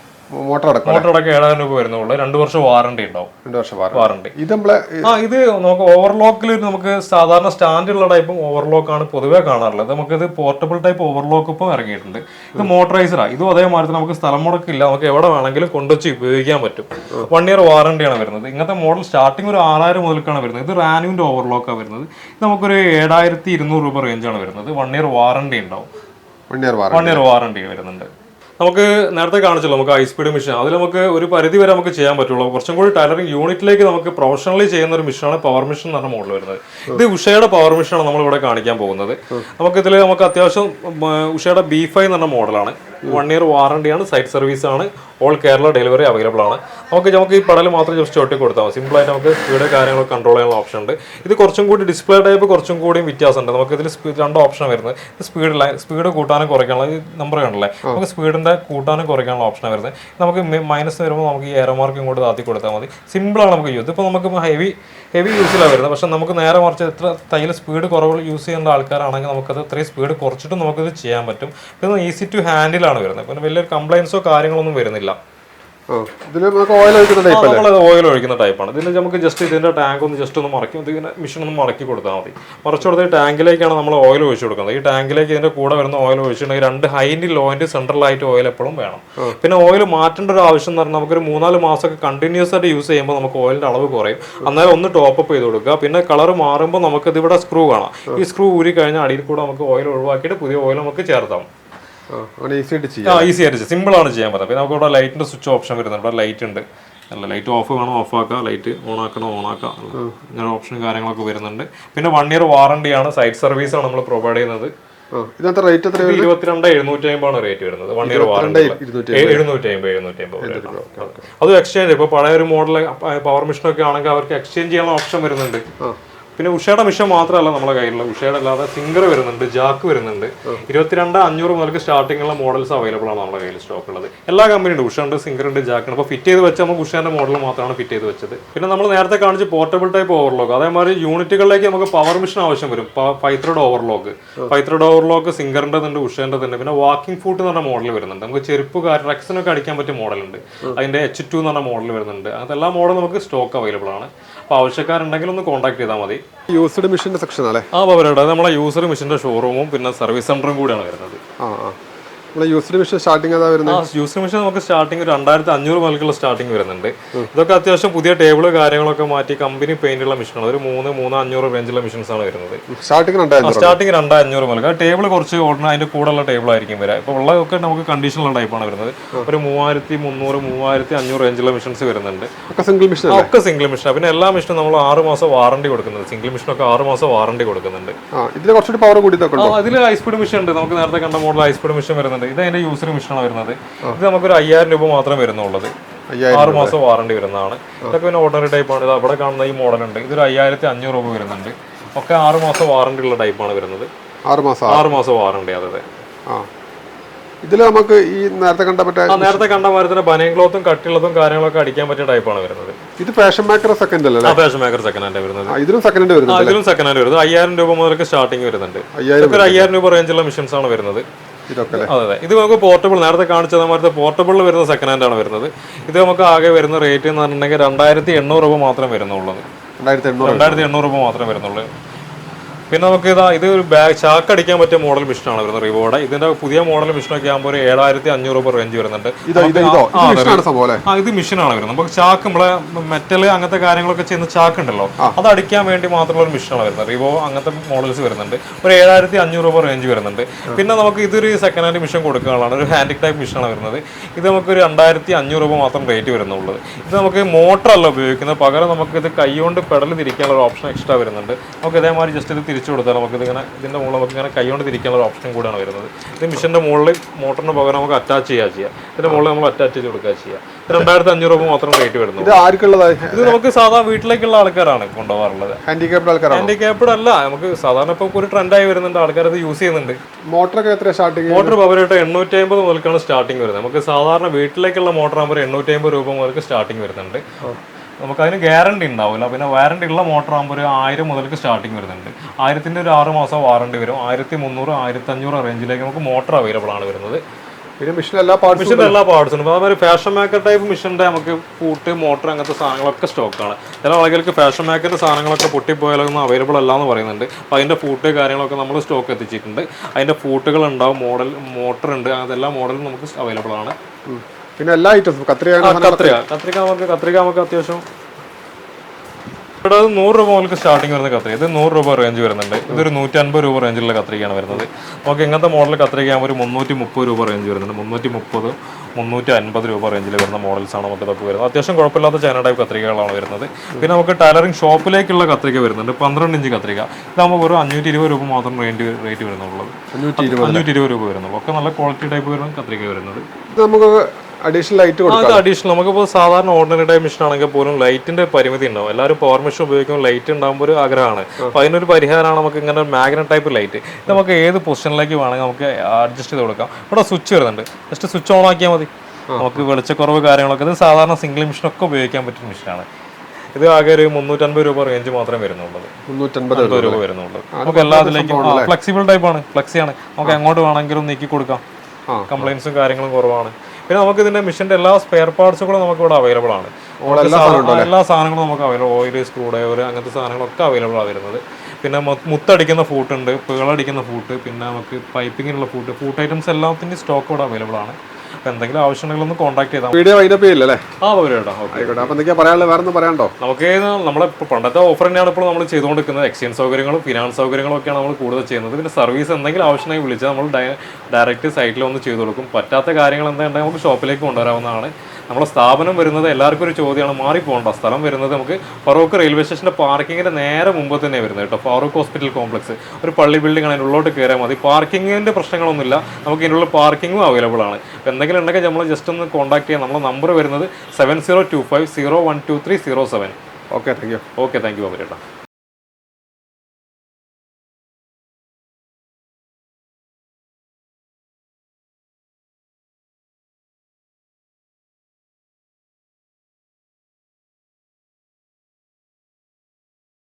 മോട്ടർ അടക്കം മോട്ടർ അടക്കം ഏഴായിരം രൂപ വരുന്നുള്ളൂ രണ്ട് വർഷം വാറണ്ടി ഉണ്ടാവും. രണ്ട് വർഷം വാറണ്ടി ഇത് നമ്മളെ ആ ഇത് നമുക്ക് ഓവർലോക്കിൽ നമുക്ക് സാധാരണ സ്റ്റാൻഡുള്ള ടൈപ്പും ഓവർലോക്ക് ആണ് പൊതുവേ കാണാറുള്ളത്. നമുക്ക് ഇത് പോർട്ടബിൾ ടൈപ്പ് ഓവർലോക്ക് ഇപ്പം ഇറങ്ങിയിട്ടുണ്ട്. ഇത് മോട്ടറൈസറാണ് ഇതും അതേമാതിരി നമുക്ക് സ്ഥലം മുടക്കില്ല. നമുക്ക് എവിടെ വേണമെങ്കിലും കൊണ്ടുവച്ച് ഉപയോഗിക്കാൻ പറ്റും. വൺ ഇയർ വാറണ്ടിയാണ് വരുന്നത്. ഇങ്ങനത്തെ മോഡൽ സ്റ്റാർട്ടിംഗ് ഒരു ആറായിരം മുതൽക്കാണ് വരുന്നത്. ഇത് റാനുവിന്റെ ഓവർലോക്കാണ് വരുന്നത്. നമുക്കൊരു ഏഴായിരത്തി ഇരുന്നൂറ് രൂപ റേഞ്ചാണ് വരുന്നത്. വൺ ഇയർ വാറണ്ടി ഉണ്ടാവും. വൺ ഇയർ വാറ വൺ ഇയർ വാറണ്ടി വരുന്നുണ്ട്. നമുക്ക് നേരത്തെ കാണിച്ചല്ലോ നമുക്ക് ഹൈ സ്പീഡ് മെഷീൻ അതിൽ നമുക്ക് ഒരു പരിധി വരെ നമുക്ക് ചെയ്യാൻ പറ്റുള്ളൂ. കുറച്ചും കൂടി ടൈലറിംഗ് യൂണിറ്റിലേക്ക് നമുക്ക് പ്രൊഫഷണലി ചെയ്യുന്ന ഒരു മിഷനാണ് പവർ മിഷൻ എന്ന് പറഞ്ഞ മോഡൽ വരുന്നത്. ഇത് ഉഷയുടെ പവർ മിഷനാണ് നമ്മൾ ഇവിടെ കാണിക്കാൻ പോകുന്നത്. നമുക്ക് ഇതിൽ നമുക്ക് അത്യാവശ്യം ഉഷയുടെ ബി ഫൈവ് എന്ന് പറഞ്ഞ മോഡലാണ് വൺ ഇയർ വാറണ്ടിയാണ് സൈറ്റ് സർവീസ് ആണ്. ഓൾ കേരള ഡെലിവറി അവൈലബിൾ ആണ്. നമുക്ക് നമുക്ക് ഈ പടൽ മാത്രം ജസ്റ്റ് ഒട്ടി കൊടുത്താൽ മതി. സിമ്പിൾ ആയിട്ട് നമുക്ക് സ്പീഡ് കാര്യങ്ങളൊക്കെ കൺട്രോൾ ചെയ്യാനുള്ള ഓപ്ഷൻ ഉണ്ട്. ഇത് കുറച്ചും കൂടി ഡിസ്പ്ലേ ടൈപ്പ് കുറച്ചും കൂടി വ്യത്യാസമുണ്ട്. നമുക്ക് ഇതിൽ രണ്ട് ഓപ്ഷൻ വരുന്നത്. സ്പീഡ് സ്പീഡ് കൂട്ടാനും കുറയ്ക്കാനുള്ള ഈ നമ്പർ കണ്ടല്ലേ? നമുക്ക് സ്പീഡിന്റെ കൂട്ടാനും കുറയ്ക്കാനുള്ള ഓപ്ഷൻ വരുന്നത്. നമുക്ക് മൈനസ് വരുമ്പോൾ നമുക്ക് ഈ എയർ മാർക്ക് ഇങ്ങോട്ട് താത്തി കൊടുത്താൽ മതി. സിമ്പിളാണ് നമുക്ക് യൂസ് ഇപ്പോൾ നമുക്ക് ഹെവി ഹെവി യൂസിലാണ് വരുന്നത്. പക്ഷെ നമുക്ക് നേരെ മറിച്ച് എത്ര തയ്യൽ സ്പീഡ് കുറവ് യൂസ് ചെയ്യേണ്ട ആൾക്കാരാണെങ്കിൽ നമുക്കത് ഇത്രയും സ്പീഡ് കുറച്ചിട്ട് നമുക്കിത് ചെയ്യാൻ പറ്റും. പിന്നെ ഈസി ടു ഹാൻഡിലാണ് വരുന്നത്. പിന്നെ വലിയൊരു കംപ്ലൈൻസോ കാര്യങ്ങളൊന്നും വരുന്നില്ല. ഇതിൽ നമുക്ക് ഓയിൽ ഒഴിക്കുന്ന ടൈപ്പ് നമ്മൾ ഓയിൽ ഒഴിക്കുന്ന ടൈപ്പാണ് ഇതിൽ നമുക്ക് ജസ്റ്റ് ഇതിന്റെ ടാങ്ക് ഒന്ന് ജസ്റ്റ് ഒന്ന് മറക്കി ഇതിങ്ങനെ മിഷൻ ഒന്ന് മറക്കി കൊടുത്താൽ മതി. മറച്ചു കൊടുത്ത് ഈ ടാങ്കിലേക്കാണ് നമ്മൾ ഓയിൽ ഒഴിച്ചു കൊടുക്കുന്നത്. ഈ ടാങ്കിലേക്ക് ഇതിന്റെ കൂടെ വരുന്ന ഓയിൽ ഒഴിച്ചിട്ടുണ്ടെങ്കിൽ രണ്ട് ഹൈൻഡ് ലോയിന്റ് സെൻട്രലായിട്ട് ഓയിൽ എപ്പോഴും വേണം. പിന്നെ ഓയിൽ മാറ്റേണ്ട ഒരു ആവശ്യം എന്ന് പറഞ്ഞാൽ നമുക്കൊരു മൂന്നാൽ മാസമൊക്കെ കണ്ടിന്യൂസ് ആയിട്ട് യൂസ് ചെയ്യുമ്പോൾ നമുക്ക് ഓയിലിന്റെ അളവ് കുറയും. അന്നേരം ഒന്ന് ടോപ്പ് അപ്പ് ചെയ്ത് കൊടുക്കുക. പിന്നെ കളർ മാറുമ്പോൾ നമുക്ക് ഇതിവിടെ സ്ക്രൂ കാണാം. ഈ സ്ക്രൂ ഊരി കഴിഞ്ഞാൽ അടിയിൽ കൂടെ നമുക്ക് ഓയിൽ ഒഴിവാക്കിയിട്ട് പുതിയ ഓയിൽ നമുക്ക് ചേർത്താം. ആ ഈസി ആയിട്ട് സിമ്പിൾ ആണ് ചെയ്യാൻ പറ്റുക. പിന്നെ നമുക്ക് ഇവിടെ ലൈറ്റിന്റെ സ്വിച്ച് ഓപ്ഷൻ വരുന്നുണ്ട്. ഇവിടെ ലൈറ്റ് ഉണ്ട്. അല്ല ലൈറ്റ് ഓഫ് വേണം ഓഫ് ആക്കാം ലൈറ്റ് ഓൺ ആക്കണോ ഓൺ ആക്കാം ഇങ്ങനെ ഓപ്ഷനും കാര്യങ്ങളൊക്കെ വരുന്നുണ്ട്. പിന്നെ വൺ ഇയർ വാറണ്ടി ആണ്. സൈറ്റ് സർവീസ് ആണ് നമ്മൾ പ്രൊവൈഡ് ചെയ്യുന്നത്. ഇതിനകത്ത് റേറ്റ് എത്ര ഇരുപത്തിരണ്ട് എഴുന്നൂറ്റി അമ്പതാണ് റേറ്റ് വരുന്നത് വൺ ഇയർ വാറണ്ടി എഴുന്നൂറ്റി അമ്പത്. എഴുന്നൂറ്റി അമ്പത്. അത് എക്സ്ചേഞ്ച് ഇപ്പൊ പഴയ ഒരു മോഡൽ പവർ മെഷീൻ ഒക്കെ ആണെങ്കിൽ അവർക്ക് എക്സ്ചേഞ്ച് ചെയ്യാനുള്ള ഓപ്ഷൻ വരുന്നുണ്ട്. പിന്നെ ഉഷയുടെ മിഷൻ മാത്രമല്ല നമ്മളെ കയ്യിലുള്ള. ഉഷയുടെ അല്ലാതെ സിംഗർ വരുന്നുണ്ട് ജാക്ക് വരുന്നുണ്ട്. ഇരുപത്തിരണ്ട് അഞ്ഞൂറ് മുതൽക്ക് സ്റ്റാർട്ടിങ്ങുള്ള മോഡൽസ് അവൈലബിൾ ആണ് നമ്മുടെ കയ്യിൽ സ്റ്റോക്ക് ഉള്ളത്. എല്ലാ കമ്പനിയുണ്ട് ഉഷ ഉണ്ട്. സിംഗർ ഉണ്ട് ജാക്ക് ഉണ്ട്. അപ്പോൾ ഫിറ്റ് ചെയ്ത് വെച്ച് നമുക്ക് ഉഷയുടെ മോഡൽ മാത്രമാണ് ഫിറ്റ് ചെയ്ത് വെച്ചത്. പിന്നെ നമ്മൾ നേരത്തെ കാണിച്ച് പോർട്ടബിൾ ടൈപ്പ് ഓവർലോക്ക് അതേമാതിരി യൂണിറ്റുകളിലേക്ക് നമുക്ക് പവർ മിഷൻ ആവശ്യം വരും. Five thread overlock five thread overlock സിംഗറിന്റെ ഉണ്ട് ഉഷേന്റെ ഉണ്ട് പിന്നെ വാക്കിംഗ് ഫൂട്ട് എന്ന് പറഞ്ഞ മോഡൽ വരുന്നുണ്ട്. നമുക്ക് ചെരുപ്പ് റെക്സിനൊക്കെ അടിക്കാൻ പറ്റിയ മോഡലുണ്ട് അതിന്റെ എച്ച് ടു എന്ന് പറഞ്ഞ മോഡൽ വരുന്നുണ്ട്. അങ്ങനത്തെ എല്ലാ മോഡലും നമുക്ക് സ്റ്റോക്ക് അവൈലബിൾ ആണ്. അപ്പോൾ ആവശ്യക്കാരുണ്ടെങ്കിൽ ഒന്ന് കോൺടാക്ട് ചെയ്താൽ മതി. യൂസ്ഡ് മെഷീന്റെ സെക്ഷൻ അല്ലേ? ആ പവരേട്ടാ നമ്മളെ യൂസർ മെഷീന്റെ ഷോറൂമും പിന്നെ സർവീസ് സെന്ററും കൂടിയാണ് വരുന്നത്. ആ ആ. യൂസ്ഡ് മിഷൻ സ്റ്റാർട്ടിംഗ് അതാ വരുന്നത്? യൂസ്ഡ് യൂസ് മെഷീൻ നമുക്ക് സ്റ്റാർട്ടിംഗ് ഒരു രണ്ടായിരത്തി അഞ്ഞൂറ് മുതൽക്കുള്ള സ്റ്റാർട്ടിങ് വരുന്നുണ്ട്. ഇതൊക്കെ അത്യാവശ്യം പുതിയ ടേബിൾ കാര്യങ്ങളൊക്കെ മാറ്റി കമ്പനി പെയിന്റ് ഉള്ള മെഷീനാണ്. ഒരു മൂന്ന് മൂന്ന് അഞ്ഞൂറ് റേഞ്ചുള്ള മെഷീൻസ് ആണ് വരുന്നത്. സ്റ്റാർട്ടിംഗ് രണ്ടായിരം സ്റ്റാർട്ടിങ് രണ്ടായിരം അഞ്ഞൂറ് മുതൽ. ടേബിൾ കുറച്ച് ഓർഡിനറി അതിന്റെ കൂടെയുള്ള ടേബിൾ ആയിരിക്കും വരിക. ഇപ്പോൾ ഉള്ളതൊക്കെ നമുക്ക് കണ്ടീഷനുള്ള ടൈപ്പാണ് വരുന്നത്. ഒരു മൂവായിരത്തി മുന്നൂറ് മൂവായിരത്തി അഞ്ഞൂറ് റേഞ്ചുള്ള മെഷീൻസ് വരുന്നുണ്ട്. ഒക്കെ സിംഗിൾ മിഷൻ ഒക്കെ സിംഗിൾ മെഷീൻ പിന്നെ എല്ലാ മെഷീനും നമ്മൾ ആറ് മാസം വാറണ്ടി കൊടുക്കുന്നത്. സിംഗിൾ മെഷീനൊക്കെ ആറ് മാസം വാറണ്ടി കൊടുക്കുന്നുണ്ട്. ആ ഇതിൽ കുറച്ചുകൂടി പവർ ഉണ്ടോ? അതിൽ ഹൈ സ്പീഡ് മെഷീൻ ഉണ്ട്. നമുക്ക് നേരത്തെ കണ്ട മോഡൽ ഹൈ സ്പീഡ് മെഷീൻ വരുന്നുണ്ട്. ഇത് അതിന്റെ യൂസർ മിഷനാണ് വരുന്നത്. ഇത് നമുക്കൊരു അയ്യായിരം രൂപ മാത്രമേ വരുന്നുള്ളത് ആറ് മാസം വാറണ്ടി വരുന്നതാണ്. ഇതൊക്കെ പിന്നെ ഓർഡിനറി ടൈപ്പാണ് ഇത് അവിടെ കാണുന്ന ഈ മോഡൽ ഉണ്ട്. ഇതൊരു അയ്യായിരത്തി അഞ്ഞൂറ് രൂപ വരുന്നുണ്ട്. ഒക്കെ ആറ് മാസം വാറണ്ടി ഉള്ള ടൈപ്പാണ് വരുന്നത്. ആറ് മാസം ആറ് മാസം വാറണ്ടി അതെ ഇതിൽ നമുക്ക് ഈ നേരത്തെ കണ്ട മറ്റേ ആ നേരത്തെ കണ്ട മാതിരി തന്നെ ബനിയൻ ക്ലോത്തും കട്ടിയുള്ളതും കാര്യങ്ങളൊക്കെ അടിക്കാൻ പറ്റിയ ടൈപ്പാണ് വരുന്നത്. ഇത് ഫാഷൻ മേക്കർ സെക്കൻഡ് അല്ലേ? ഫാഷൻ മേക്കർ സെക്കൻഡ് ഹാൻഡ് വരുന്നത്. ഇതിലും സെക്കൻഡ് ഹാൻഡ് വരുന്നത് ഇതിലും സെക്കൻഡ് ഹാൻഡ് വരുന്നത്. അയ്യായിരം രൂപ മുതലൊക്കെ സ്റ്റാർട്ടിങ് വരുന്നുണ്ട്. അയ്യായിരം ഒരു അയ്യായിരം രൂപ റേഞ്ചുള്ള മിഷൻസ് ആണ് വരുന്നത്. അതെ അതെ. ഇത് നമുക്ക് പോർട്ടബിൾ നേരത്തെ കാണിച്ചത് മാതിരത്തെ പോർട്ടബിളിൽ വരുന്ന സെക്കൻഡ് ഹാൻഡ് ആണ് വരുന്നത്. ഇത് നമുക്ക് ആകെ വരുന്ന റേറ്റ് എന്ന് പറഞ്ഞിട്ടുണ്ടെങ്കിൽ രണ്ടായിരത്തി എണ്ണൂറ് രൂപ മാത്രമേ വരുന്നുള്ളൂ. രണ്ടായിരത്തി എണ്ണൂറ് രൂപ മാത്രമേ വരുന്നുള്ളൂ. പിന്നെ നമുക്ക് ഇതാ ഇത് ഒരു ബാഗ് ചാക്ക് അടിക്കാൻ പറ്റിയ മോഡൽ മിഷനാണ് വരുന്നത്. റിവോയുടെ ഇതിന്റെ പുതിയ മോഡൽ മിഷനൊക്കെ ആകുമ്പോൾ ഒരു ഏഴായിരത്തി അഞ്ഞൂറ് രൂപ റേഞ്ച് വരുന്നുണ്ട്. ആ, ഇത് മിഷനാണ് വരുന്നത്. നമുക്ക് ചാക്ക് നമ്മളെ മെറ്റൽ അങ്ങനത്തെ കാര്യങ്ങളൊക്കെ ചെയ്യുന്ന ചാക്ക് ഉണ്ടല്ലോ. അത് അടിക്കാൻ വേണ്ടി മാത്രമുള്ള ഒരു മിഷനാണ് വരുന്നത്. റിവോ അങ്ങനത്തെ മോഡൽസ് വരുന്നുണ്ട്. ഒരു ഏഴായിരത്തി അഞ്ഞൂറ് രൂപ റേഞ്ച് വരുന്നുണ്ട്. പിന്നെ നമുക്ക് ഇതൊരു സെക്കൻഡ് ഹാൻഡ് മെഷീൻ കൊടുക്കാനുള്ളതാണ്. ഒരു ഹാൻഡിക് ടൈപ്പ് മിഷനാണ് വരുന്നത്. ഇത് നമുക്ക് ഒരു രണ്ടായിരത്തി അഞ്ഞൂറ് രൂപ മാത്രം റേറ്റ് വരുന്നുള്ളൂ. ഇത് നമുക്ക് മോട്ടർ അല്ല ഉപയോഗിക്കുന്നത്. പകരം നമുക്ക് ഇത് കൈ കൊണ്ട് പെടൽ തിരിക്കാനുള്ള ഒരു ഓപ്ഷൻ എക്സ്ട്രാ വരുന്നുണ്ട്. നമുക്ക് ഇതേമാതിരി ജസ്റ്റ് ഇത് തിരിച്ചു കൊടുത്താൽ നമുക്ക് ഇതിങ്ങനെ ഇതിന്റെ മുകളിൽ നമുക്ക് ഇങ്ങനെ കൈകൊണ്ട് തിരിക്കാനുള്ള ഓപ്ഷൻ കൂടിയാണ് വരുന്നത്. ഇത് മിഷന്റെ മുകളിൽ മോട്ടറിന് പകരം നമുക്ക് അറ്റാച്ച് ചെയ്യുക ചെയ്യാം. ഇതിന്റെ മുകളിൽ നമ്മൾ അറ്റാച്ച് ചെയ്ത് കൊടുക്കുക ചെയ്യുക ഇത് രണ്ടായിരത്തി അഞ്ഞൂറ് രൂപ മാത്രം റേറ്റ് വരുന്നത് ഇത് ആർക്കുള്ളതായി? ഇത് നമുക്ക് സാധാരണ വീട്ടിലേക്കുള്ള ആൾക്കാരാണ് കൊണ്ടുപോകാറുള്ളത്. ഹാൻഡിക്യാപ്ഡ് ആൾക്കാർ ഹാൻഡിക്യാപ്ഡ് അല്ല നമുക്ക് സാധാരണ ഇപ്പോൾ ഒരു ട്രെൻഡായി വരുന്നുണ്ട്. ആൾക്കാർ അത് യൂസ് ചെയ്യുന്നുണ്ട്. മോട്ടറൊക്കെ എത്ര സ്റ്റാർട്ടിങ് മോട്ടർ പവരായിട്ട് എണ്ണൂറ്റി അമ്പത് മുതൽക്കാണ് സ്റ്റാർട്ടിങ് വരുന്നത്. നമുക്ക് സാധാരണ വീട്ടിലേക്കുള്ള മോട്ടർ ആകുമ്പോൾ എണ്ണൂറ്റി അമ്പത് രൂപ മുതൽക്ക് സ്റ്റാർട്ടിങ് വരുന്നുണ്ട്. നമുക്ക് അതിന് ഗ്യാരണ്ടി ഉണ്ടാവില്ല പിന്നെ വാറണ്ടി ഉള്ള മോട്ടർ ആകുമ്പോൾ ഒരു ആയിരം മുതൽക്ക് സ്റ്റാർട്ടിങ് വരുന്നുണ്ട്. ആയിരത്തിന്റെ ഒരു ആറ് മാസം വാറണ്ടി വരും. ആയിരത്തി മുന്നൂറ് ആയിരത്തി അഞ്ഞൂറ് റേഞ്ചിലേക്ക് നമുക്ക് മോട്ടർ അവൈലബിൾ ആണ് വരുന്നത്. പിന്നെ മിഷൻ എല്ലാ പാർട്സും മിഷന്റെ എല്ലാ പാർട്സും അതുപോലെ ഫാഷൻ മേക്കർ ടൈപ്പ് മിഷന്റെ നമുക്ക് പൂട്ട് മോട്ടർ അങ്ങനത്തെ സാധനങ്ങളൊക്കെ സ്റ്റോക്കാണ് ചില ആളുകൾക്ക് ഫാഷൻ മേക്കറിന്റെ സാധനങ്ങളൊക്കെ പൊട്ടിപ്പോയാലൊന്നും അവൈലബിൾ അല്ല എന്ന് പറയുന്നുണ്ട്. അപ്പോൾ അതിന്റെ പൂട്ട് കാര്യങ്ങളൊക്കെ നമ്മൾ സ്റ്റോക്ക് എത്തിച്ചിട്ടുണ്ട്. അതിന്റെ പൂട്ടുകൾ ഉണ്ടാവും. മോഡൽ മോട്ടർ ഉണ്ട്. അതെല്ലാ മോഡലും നമുക്ക് അവൈലബിൾ ആണ്. പിന്നെ എല്ലാ ഐറ്റംസും കത്രിക കത്രിക. കത്രിക നമുക്ക് കത്രിക നമുക്ക് അത്യാവശ്യം ഇവിടെ അത് നൂറ് രൂപ മുതൽ സ്റ്റാർട്ടിങ് വരുന്ന കത്രിക. ഇത് നൂറ് രൂപ റേഞ്ച് വരുന്നുണ്ട്. ഇതൊരു നൂറ്റി അൻപത് രൂപ റേഞ്ചിലുള്ള കത്രികയാണ് വരുന്നത്. നമുക്ക് ഇങ്ങനത്തെ മോഡൽ കത്രിക ആകുമ്പോൾ ഒരു മുന്നൂറ്റി മുപ്പത് രൂപ റേഞ്ച് വരുന്നുണ്ട്. മുന്നൂറ്റി മുപ്പത് മുന്നൂറ്റി അൻപത് രൂപ റേഞ്ചിൽ വരുന്ന മോഡൽസ് ആണ് നമുക്ക് ഇതൊക്കെ വരുന്നത്. അത്യാവശ്യം കുഴപ്പമില്ലാത്ത ചൈന ടൈപ്പ് കത്രികകളാണ് വരുന്നത്. പിന്നെ നമുക്ക് ടൈലറിംഗ് ഷോപ്പിലേക്കുള്ള കത്രിക വരുന്നുണ്ട്. പന്ത്രണ്ട് ഇഞ്ച് കത്രിക. ഇതാകുമ്പോൾ ഒരു അഞ്ഞൂറ്റി ഇരുപത് രൂപ മാത്രം റേഞ്ച് റേറ്റ് വരുന്നുള്ളത് അഞ്ഞൂറ്റി ഇരുപത് രൂപ വരുന്നുള്ളൂ. ഒക്കെ നല്ല ക്വാളിറ്റി ടൈപ്പ് വരുന്ന കത്രിക വരുന്നത്. നമുക്ക് അഡീഷണൽ ലൈറ്റ് കൊടുക്കാം. അഡീഷണൽ നമുക്കിപ്പോൾ സാധാരണ ഓർഡിനറി ടൈം മെഷീൻ ആണെങ്കിൽ പോലും ലൈറ്റിന്റെ പരിമിതി ഉണ്ടാവും. എല്ലാവരും പവർ മെഷീൻ ഉപയോഗിക്കുമ്പോൾ ലൈറ്റ് ഉണ്ടാകുമ്പോൾ ഒരു ആഗ്രഹമാണ്. അപ്പോൾ അതിനൊരു പരിഹാരമാണ് നമുക്ക് ഇങ്ങനെ ഒരു മാഗ്നറ്റ് ടൈപ്പ് ലൈറ്റ് ഇത് നമുക്ക് ഏത് പൊസിഷനിലേക്ക് വേണമെങ്കിൽ നമുക്ക് അഡ്ജസ്റ്റ് ചെയ്ത് കൊടുക്കാം. ഇവിടെ സ്വിച്ച് വരുന്നുണ്ട്. ജസ്റ്റ് സ്വിച്ച് ഓൺ ആക്കിയാൽ മതി. നമുക്ക് വെളിച്ചക്കുറവ് കാര്യങ്ങളൊക്കെ. ഇത് സാധാരണ സിംഗിൾ മെഷീനൊക്കെ ഉപയോഗിക്കാൻ പറ്റുന്ന മെഷീനാണ് ഇത് ആകെ ഒരു മുന്നൂറ്റൻപത് രൂപ റേഞ്ച് മാത്രമേ വരുന്നുള്ളൂ. മുന്നൂറ്റൻപത് രൂപ വരുന്നുള്ളൂ. നമുക്ക് എല്ലാത്തിലേക്കും ഫ്ലെക്സിബിൾ ടൈപ്പ് ആണ്. ഫ്ലെക്സി ആണ്. നമുക്ക് എങ്ങോട്ട് വേണമെങ്കിലും നീക്കി കൊടുക്കാം. കംപ്ലൈൻസും കാര്യങ്ങളും കുറവാണ്. പിന്നെ നമുക്ക് ഇതിന്റെ മിഷിന്റെ എല്ലാ സ്പെയർ പാർട്സുകളും നമുക്ക് ഇവിടെ അവൈലബിൾ ആണ്. എല്ലാ സാധനങ്ങളും നമുക്ക് അവൈലബിൾ ഓയിൽ സ്ക്രൂ ഡ്രൈവർ അങ്ങനത്തെ സാധനങ്ങളൊക്കെ അവൈലബിൾ ആണ് വരുന്നത്. പിന്നെ മുത്തടിക്കുന്ന ഫൂട്ടുണ്ട് പേളടിക്കുന്ന ഫൂട്ട് പിന്നെ നമുക്ക് പൈപ്പിങ്ങിനുള്ള ഫൂട്ട് ഫൂട്ട് ഐറ്റംസ് എല്ലാത്തിന്റെയും സ്റ്റോക്ക് ഇവിടെ അവൈലബിൾ ആണ്. അപ്പോൾ എന്തെങ്കിലും ആവശ്യമുണ്ടെങ്കിൽ ഒന്ന് കോൺടാക്ട് ചെയ്താൽ വീഡിയോ വൈൻഡപ്പ് ചെയ്യില്ല അല്ലേ ആ ഓക്കെ. ആയിക്കോട്ടെ. അപ്പൊ എന്തൊക്കെയാ പറയാനുള്ളത്? വേറെ ഒന്നും പറയാണ്ടോ നമുക്ക് നമ്മളെ പണ്ടത്തെ ഓഫർ തന്നെയാണ് ഇപ്പോൾ നമ്മൾ ചെയ്തുകൊണ്ടിരിക്കുന്നത്. എക്സ്ചേഞ്ച് സൗകര്യങ്ങളും ഫിനാൻസ് സൗകര്യങ്ങളും ഒക്കെയാണ് നമ്മൾ കൂടുതൽ ചെയ്യുന്നത്. പിന്നെ സർവീസ് എന്തെങ്കിലും ആവശ്യമായി വിളിച്ചാൽ നമ്മൾ ഡയറക്റ്റ് സൈറ്റിൽ ഒന്ന് ചെയ്തു കൊടുക്കും. പറ്റാത്ത കാര്യങ്ങൾ എന്താ നമുക്ക് ഷോപ്പിലേക്ക് കൊണ്ടുവരാവുന്നതാണ്. നമ്മുടെ സ്ഥാപനം വരുന്നത് എല്ലാവർക്കും ഒരു ചോദ്യമാണ്. മാറിപ്പോകണ്ട. സ്ഥലം വരുന്നത് നമുക്ക് ഫറൂഖ് റെയിൽവേ സ്റ്റേഷന്റെ പാർക്കിങ്ങിന്റെ നേരെ മുമ്പ് തന്നെ വരുന്നത് കേട്ടോ. Farook hospital complex. ഒരു പള്ളി ബിൽഡിംഗ് ആണ്. അതിന്റെ ഉള്ളോട്ട് കയറിയാൽ മതി. പാർക്കിങ്ങിന്റെ പ്രശ്നങ്ങളൊന്നുമില്ല. നമുക്ക് ഇതിനുള്ള പാർക്കിങ്ങും അവൈലബിൾ ആണ്. അപ്പോൾ എന്തെങ്കിലും ഉണ്ടെങ്കിൽ നമ്മൾ ജസ്റ്റ് ഒന്ന് കോൺടാക്ട് ചെയ്യാം. നമ്മുടെ നമ്പർ വരുന്നത് seven zero two five zero one two three zero seven okay thank you okay thank you ചേട്ടാ